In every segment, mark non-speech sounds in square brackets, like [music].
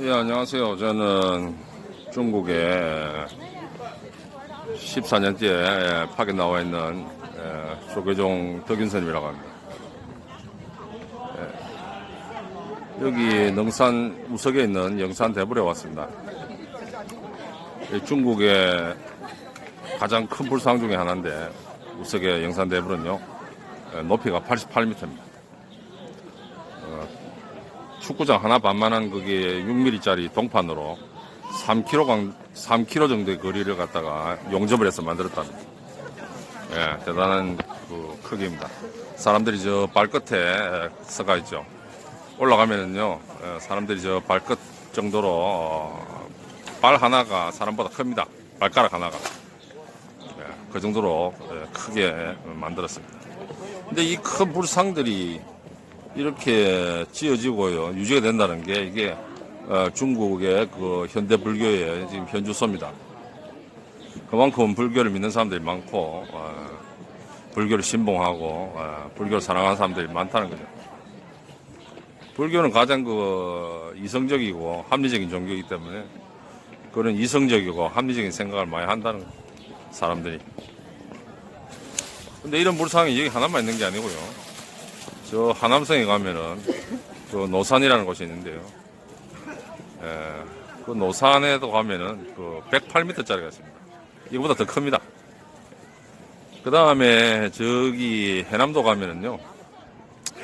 예, 안녕하세요. 저는 중국에 14년째 파견 나와 있는 예, 조계종 덕윤선이라고 합니다. 예, 여기 능산 우석에 있는 영산 대불에 왔습니다. 이 중국의 가장 큰 불상 중에 하나인데 우석의 영산 대불은요 예, 높이가 88m입니다. 축구장 하나 반만한 그게 6mm짜리 동판으로 3km, 강, 3km 정도의 거리를 갖다가 용접을 해서 만들었답니다. 예, 대단한 그 크기입니다. 사람들이 저 발끝에 서가 있죠. 올라가면은요, 예, 사람들이 저 발끝 정도로 어, 발 하나가 사람보다 큽니다. 발가락 하나가. 예, 그 정도로 예, 크게 만들었습니다. 근데 이 큰 불상들이 이렇게 지어지고요 유지가 된다는 게 이게 어, 중국의 그 현대 불교의 지금 현주소입니다. 그만큼 불교를 믿는 사람들이 많고 어, 불교를 신봉하고 어, 불교를 사랑하는 사람들이 많다는 거죠. 불교는 가장 그 이성적이고 합리적인 종교이기 때문에 그런 이성적이고 합리적인 생각을 많이 한다는. 사람들이. 근데 이런 불상이 여기 하나만 있는 게 아니고요. 저 하남성에 가면은 그 노산이라는 곳이 있는데요. 예, 그 노산에도 가면은 그 108m짜리가 있습니다. 이거보다 더 큽니다. 그 다음에 저기 해남도 가면은요.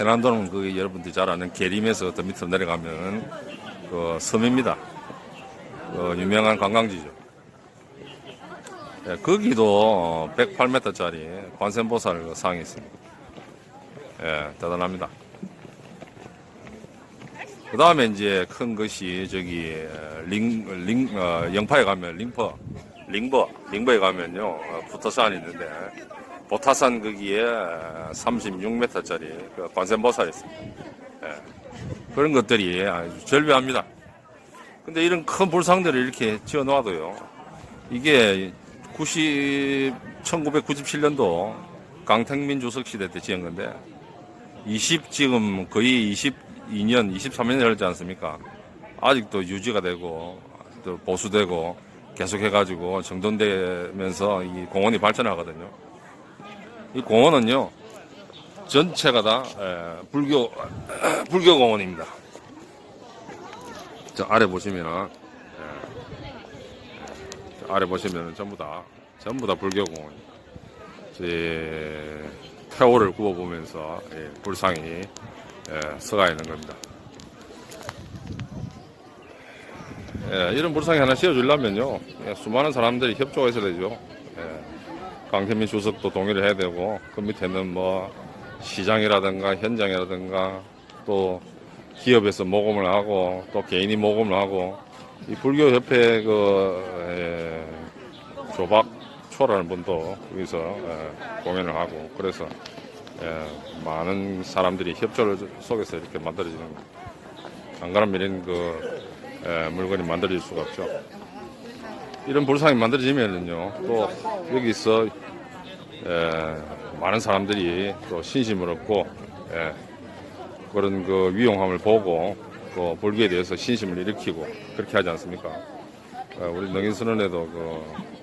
해남도는 그 여러분들이 잘 아는 계림에서 더 밑으로 내려가면 그 섬입니다. 그 유명한 관광지죠. 예, 거기도 108m짜리 관세음보살 그 상이 있습니다. 예, 대단합니다. 그 다음에 이제 큰 것이 저기 링, 링, 어, 영파에 가면 링퍼, 링버, 링버에 가면요, 어, 부터산이 있는데, 보타산 거기에 36m짜리 그 관세음보살이 있습니다. 예, 그런 것들이 아주 절묘합니다. 근데 이런 큰 불상들을 이렇게 지어 놔도요, 이게 90, 1997년도 강택민 주석 시대 때 지은 건데, 20 지금 거의 22년, 23년 열지 않습니까? 아직도 유지가 되고 또 보수되고 계속 해가지고 정돈되면서 이 공원이 발전하거든요. 이 공원은요 전체가 다 에, 불교 [clears throat] 불교 공원입니다. 저 아래 보시면은 예, 저 아래 보시면은 전부 다 전부 다 불교 공원입니다. 제 태호를 굽어보면서 예, 불상이 예, 서가 있는 겁니다. 예, 이런 불상이 하나 씌워주려면요 예, 수많은 사람들이 협조가 있어야 되죠. 예, 강태민 주석도 동의를 해야 되고 그 밑에는 뭐 시장이라든가 현장이라든가 또 기업에서 모금을 하고 또 개인이 모금을 하고 이 불교협회 그 예, 조박 초라는 분도 여기서 예, 공연을 하고 그래서 예, 많은 사람들이 협조를 속에서 이렇게 만들어지는. 안 그러면 이런 그 예, 물건이 만들어질 수가 없죠. 이런 불상이 만들어지면은요 또 여기서 예, 많은 사람들이 또 신심을 얻고 예, 그런 그 위용함을 보고 또 불교에 대해서 신심을 일으키고 그렇게 하지 않습니까? 예, 우리 능인선언에도 그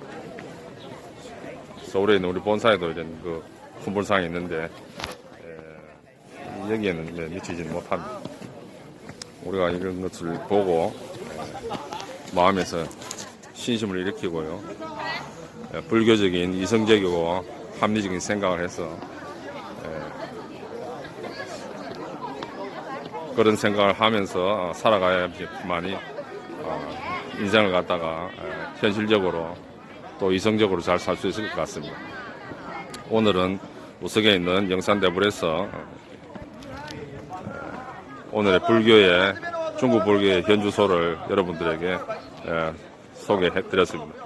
서울에 있는 우리 본사에도 이런 그 큰불상이 있는데 에, 여기에는 네, 미치지는 못합니다. 우리가 이런 것을 보고 에, 마음에서 신심을 일으키고요. 에, 불교적인 이성적이고 합리적인 생각을 해서 에, 그런 생각을 하면서 살아가야지만이 어, 인생을 갖다가 에, 현실적으로 또 이성적으로 잘 살 수 있을 것 같습니다. 오늘은 우석에 있는 영산대불에서 오늘의 불교의 중국 불교의 현주소를 여러분들에게 소개해 드렸습니다.